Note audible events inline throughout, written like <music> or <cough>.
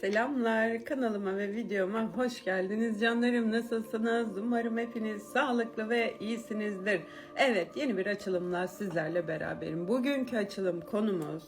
Selamlar kanalıma ve videoma hoş geldiniz canlarım. Nasılsınız? Umarım hepiniz sağlıklı ve iyisinizdir. Evet yeni bir açılımla sizlerle beraberim. Bugünkü açılım konumuz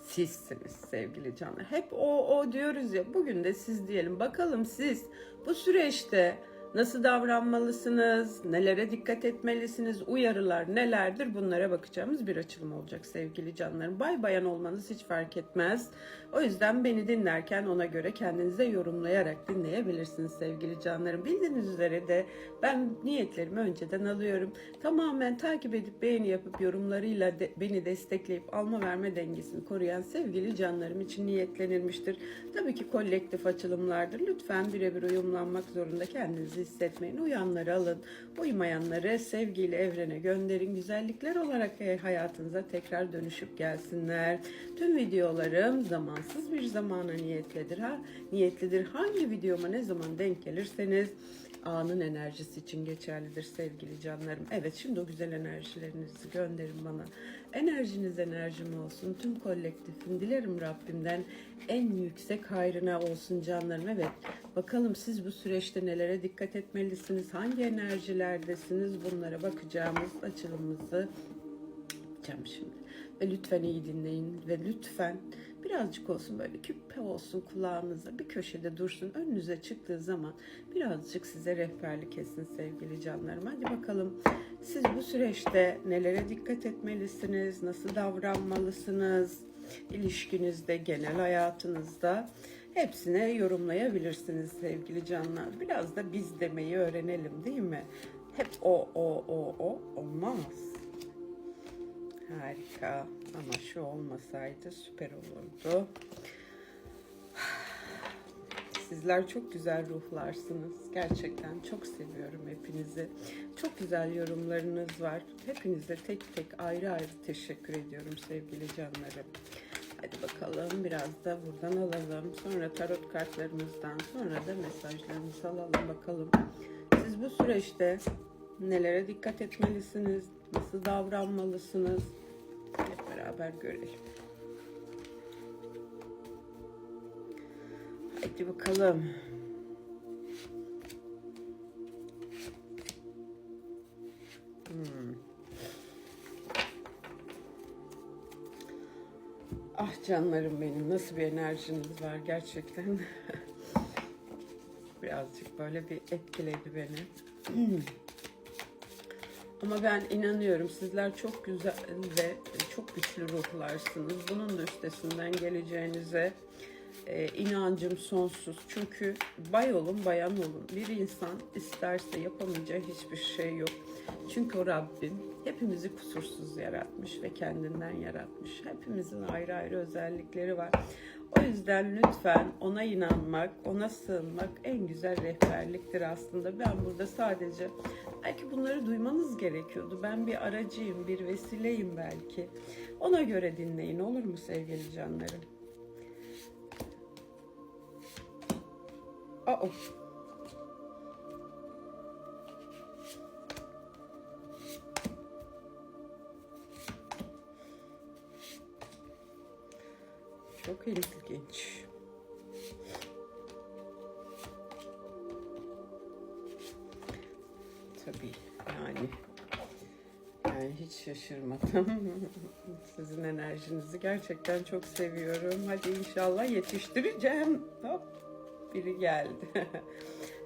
sizsiniz sevgili canlar. Hep o o diyoruz ya bugün de siz diyelim. Bakalım siz bu süreçte Nasıl davranmalısınız? Nelere dikkat etmelisiniz? Uyarılar nelerdir? Bunlara bakacağımız bir açılım olacak sevgili canlarım. Bay bayan olmanız hiç fark etmez. O yüzden beni dinlerken ona göre kendinize yorumlayarak dinleyebilirsiniz sevgili canlarım. Bildiğiniz üzere de ben niyetlerimi önceden alıyorum. Tamamen takip edip beğeni yapıp yorumlarıyla de, beni destekleyip alma verme dengesini koruyan sevgili canlarım için niyetlenilmiştir. Tabii ki kolektif açılımlardır. Lütfen birebir uyumlanmak zorunda kendinizi hissetmeyin. Uyanları alın, uymayanları sevgiyle evrene gönderin. Güzellikler olarak e, hayatınıza tekrar dönüşüp gelsinler. Tüm videolarım zamansız bir zamana niyetlidir. Ha, niyetlidir. Hangi videoma ne zaman denk gelirseniz anın enerjisi için geçerlidir sevgili canlarım. Evet şimdi o güzel enerjilerinizi gönderin bana. Enerjiniz enerjim olsun. Tüm kolektifin dilerim Rabbimden en yüksek hayrına olsun canlarım. Evet bakalım siz bu süreçte nelere dikkat etmelisiniz? Hangi enerjilerdesiniz? Bunlara bakacağımız açılımımızı yapacağım şimdi. Ve lütfen iyi dinleyin ve lütfen birazcık olsun böyle küpe olsun kulağınıza bir köşede dursun. Önünüze çıktığı zaman birazcık size rehberlik etsin sevgili canlarım. Hadi bakalım siz bu süreçte nelere dikkat etmelisiniz? Nasıl davranmalısınız? İlişkinizde, genel hayatınızda hepsine yorumlayabilirsiniz sevgili canlar. Biraz da biz demeyi öğrenelim değil mi? Hep o, o, o, o olmaz. Harika. Ama şu olmasaydı süper olurdu. Sizler çok güzel ruhlarsınız. Gerçekten çok seviyorum hepinizi. Çok güzel yorumlarınız var. Hepinize tek tek ayrı ayrı teşekkür ediyorum sevgili canlarım. Hadi bakalım biraz da buradan alalım. Sonra tarot kartlarımızdan sonra da mesajlarımızı alalım bakalım. Siz bu süreçte nelere dikkat etmelisiniz? Nasıl davranmalısınız? Hep beraber görelim. Hadi bakalım. Hmm. Ah canlarım benim nasıl bir enerjiniz var gerçekten. <laughs> Birazcık böyle bir etkiledi beni. <clears throat> Ama ben inanıyorum sizler çok güzel ve çok güçlü ruhlarsınız. Bunun da üstesinden geleceğinize e, inancım sonsuz. Çünkü bay olun bayan olun. Bir insan isterse yapamayacağı hiçbir şey yok. Çünkü o Rabbim hepimizi kusursuz yaratmış ve kendinden yaratmış. Hepimizin ayrı ayrı özellikleri var. O yüzden lütfen ona inanmak, ona sığınmak en güzel rehberliktir aslında. Ben burada sadece belki bunları duymanız gerekiyordu. Ben bir aracıyım, bir vesileyim belki. Ona göre dinleyin olur mu sevgili canlarım? Aa, Çok ilginç. Tabii yani yani hiç şaşırmadım. <laughs> Sizin enerjinizi gerçekten çok seviyorum. Hadi inşallah yetiştireceğim. Hop biri geldi. <laughs>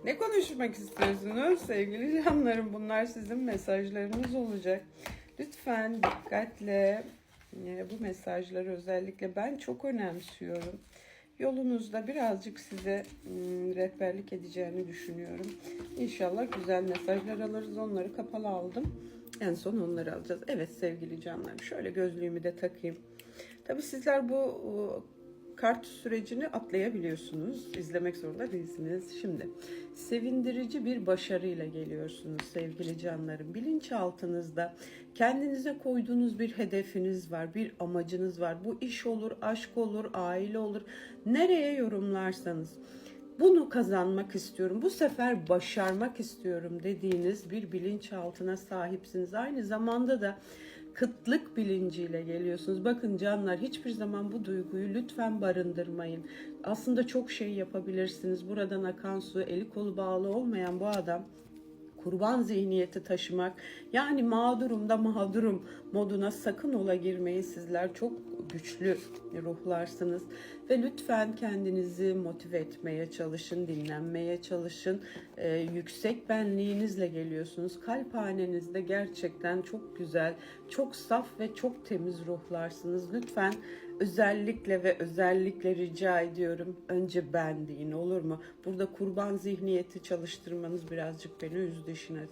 ne konuşmak istiyorsunuz sevgili canlarım? Bunlar sizin mesajlarınız olacak. Lütfen dikkatle e, bu mesajları özellikle ben çok önemsiyorum. Yolunuzda birazcık size ım, rehberlik edeceğini düşünüyorum. İnşallah güzel mesajlar alırız. Onları kapalı aldım. En son onları alacağız. Evet sevgili canlarım şöyle gözlüğümü de takayım. Tabii sizler bu ıı, kart sürecini atlayabiliyorsunuz. İzlemek zorunda değilsiniz. Şimdi sevindirici bir başarıyla geliyorsunuz sevgili canlarım. Bilinçaltınızda kendinize koyduğunuz bir hedefiniz var, bir amacınız var. Bu iş olur, aşk olur, aile olur. Nereye yorumlarsanız bunu kazanmak istiyorum, bu sefer başarmak istiyorum dediğiniz bir bilinçaltına sahipsiniz. Aynı zamanda da kıtlık bilinciyle geliyorsunuz. Bakın canlar hiçbir zaman bu duyguyu lütfen barındırmayın. Aslında çok şey yapabilirsiniz. Buradan akan su, eli kolu bağlı olmayan bu adam kurban zihniyeti taşımak. Yani mağdurum da mağdurum moduna sakın ola girmeyin. Sizler çok güçlü ruhlarsınız. Ve lütfen kendinizi motive etmeye çalışın dinlenmeye çalışın. Ee, yüksek benliğinizle geliyorsunuz. Kalp hanenizde gerçekten çok güzel çok saf ve çok temiz ruhlarsınız. Lütfen özellikle ve özellikle rica ediyorum önce ben deyin olur mu? Burada kurban zihniyeti çalıştırmanız birazcık beni üzdü işiniz.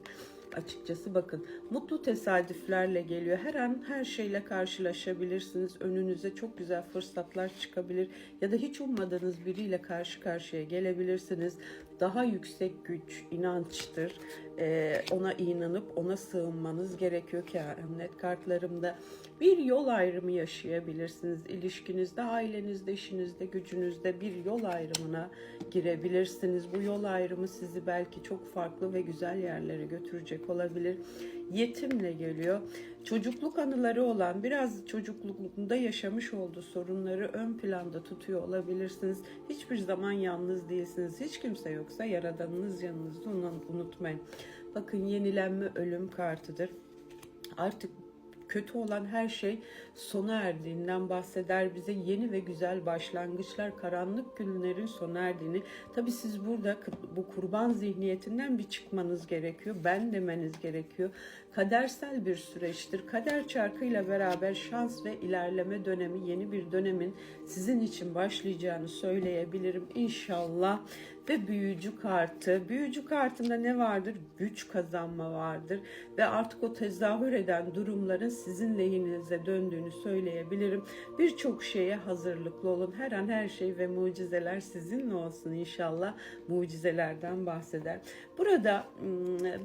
Açıkçası bakın mutlu tesadüflerle geliyor. Her an her şeyle karşılaşabilirsiniz. Önünüze çok güzel fırsatlar çıkabilir ya da hiç ummadığınız biriyle karşı karşıya gelebilirsiniz. Daha yüksek güç, inançtır. Ee, ona inanıp ona sığınmanız gerekiyor ki net kartlarımda bir yol ayrımı yaşayabilirsiniz. İlişkinizde, ailenizde, işinizde, gücünüzde bir yol ayrımına girebilirsiniz. Bu yol ayrımı sizi belki çok farklı ve güzel yerlere götürecek olabilir. Yetimle geliyor. Çocukluk anıları olan, biraz çocuklukunda yaşamış olduğu sorunları ön planda tutuyor olabilirsiniz. Hiçbir zaman yalnız değilsiniz. Hiç kimse yoksa yaradanınız yanınızda onu unutmayın. Bakın yenilenme ölüm kartıdır. Artık kötü olan her şey sona erdiğinden bahseder bize yeni ve güzel başlangıçlar, karanlık günlerin sona erdiğini. Tabi siz burada bu kurban zihniyetinden bir çıkmanız gerekiyor. Ben demeniz gerekiyor. Kadersel bir süreçtir. Kader çarkıyla beraber şans ve ilerleme dönemi, yeni bir dönemin sizin için başlayacağını söyleyebilirim. İnşallah ve büyücü kartı. Büyücü kartında ne vardır? Güç kazanma vardır ve artık o tezahür eden durumların sizin lehinize döndüğünü söyleyebilirim. Birçok şeye hazırlıklı olun. Her an her şey ve mucizeler sizinle olsun inşallah. Mucizelerden bahseder. Burada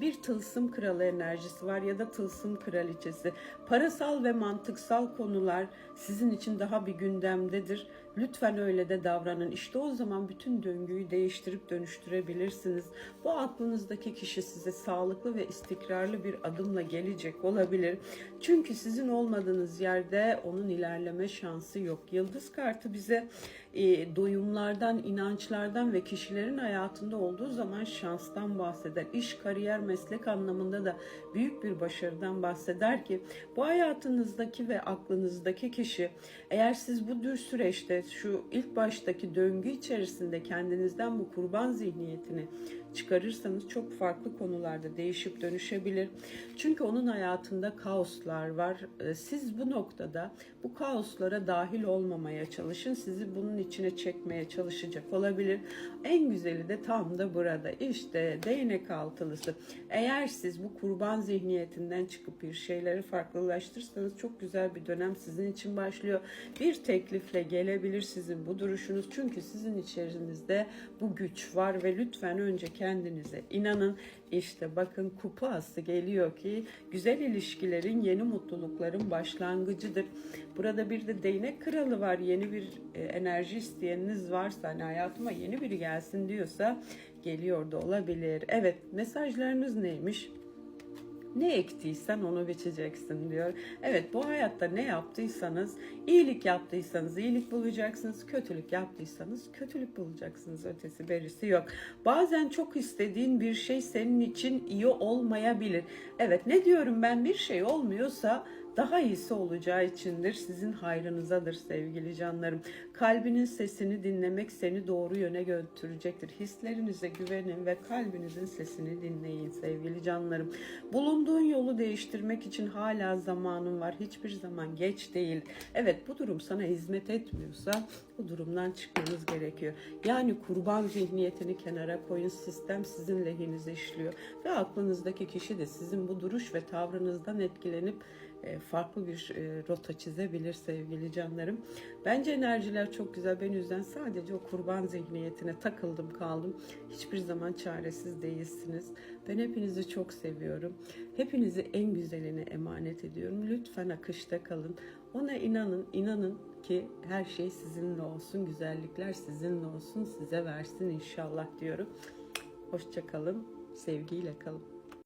bir tılsım kralı enerjisi var ya da tılsım kraliçesi. Parasal ve mantıksal konular sizin için daha bir gündemdedir. Lütfen öyle de davranın. İşte o zaman bütün döngüyü değiştirip dönüştürebilirsiniz. Bu aklınızdaki kişi size sağlıklı ve istikrarlı bir adımla gelecek olabilir. Çünkü sizin olmadığınız yerde onun ilerleme şansı yok. Yıldız kartı bize e, doyumlardan, inançlardan ve kişilerin hayatında olduğu zaman şanstan bahseder. İş, kariyer, meslek anlamında da büyük bir başarıdan bahseder ki bu hayatınızdaki ve aklınızdaki kişi eğer siz bu tür süreçte şu ilk baştaki döngü içerisinde kendinizden bu kurban zihniyetini çıkarırsanız çok farklı konularda değişip dönüşebilir. Çünkü onun hayatında kaoslar var. Ee, siz bu noktada bu kaoslara dahil olmamaya çalışın. Sizi bunun içine çekmeye çalışacak olabilir. En güzeli de tam da burada. İşte değnek altılısı. Eğer siz bu kurban zihniyetinden çıkıp bir şeyleri farklılaştırırsanız çok güzel bir dönem sizin için başlıyor. Bir teklifle gelebilir sizin bu duruşunuz. Çünkü sizin içerinizde bu güç var ve lütfen önce kendinize inanın. İşte bakın kupası geliyor ki güzel ilişkilerin, yeni mutlulukların başlangıcıdır. Burada bir de değnek kralı var. Yeni bir e, enerji isteyeniniz varsa hani hayatıma yeni biri gelsin diyorsa geliyor da olabilir. Evet mesajlarınız neymiş? Ne ektiysen onu biçeceksin diyor. Evet bu hayatta ne yaptıysanız, iyilik yaptıysanız iyilik bulacaksınız, kötülük yaptıysanız kötülük bulacaksınız. Ötesi berisi yok. Bazen çok istediğin bir şey senin için iyi olmayabilir. Evet ne diyorum ben bir şey olmuyorsa daha iyisi olacağı içindir. Sizin hayrınızadır sevgili canlarım. Kalbinin sesini dinlemek seni doğru yöne götürecektir. Hislerinize güvenin ve kalbinizin sesini dinleyin sevgili canlarım. Bulunduğun yolu değiştirmek için hala zamanın var. Hiçbir zaman geç değil. Evet bu durum sana hizmet etmiyorsa bu durumdan çıkmanız gerekiyor. Yani kurban zihniyetini kenara koyun. Sistem sizin lehinize işliyor. Ve aklınızdaki kişi de sizin bu duruş ve tavrınızdan etkilenip farklı bir e, rota çizebilir sevgili canlarım. Bence enerjiler çok güzel. Ben yüzden sadece o kurban zihniyetine takıldım kaldım. Hiçbir zaman çaresiz değilsiniz. Ben hepinizi çok seviyorum. Hepinizi en güzeline emanet ediyorum. Lütfen akışta kalın. Ona inanın, inanın ki her şey sizinle olsun. Güzellikler sizinle olsun. Size versin inşallah diyorum. Hoşçakalın. Sevgiyle kalın.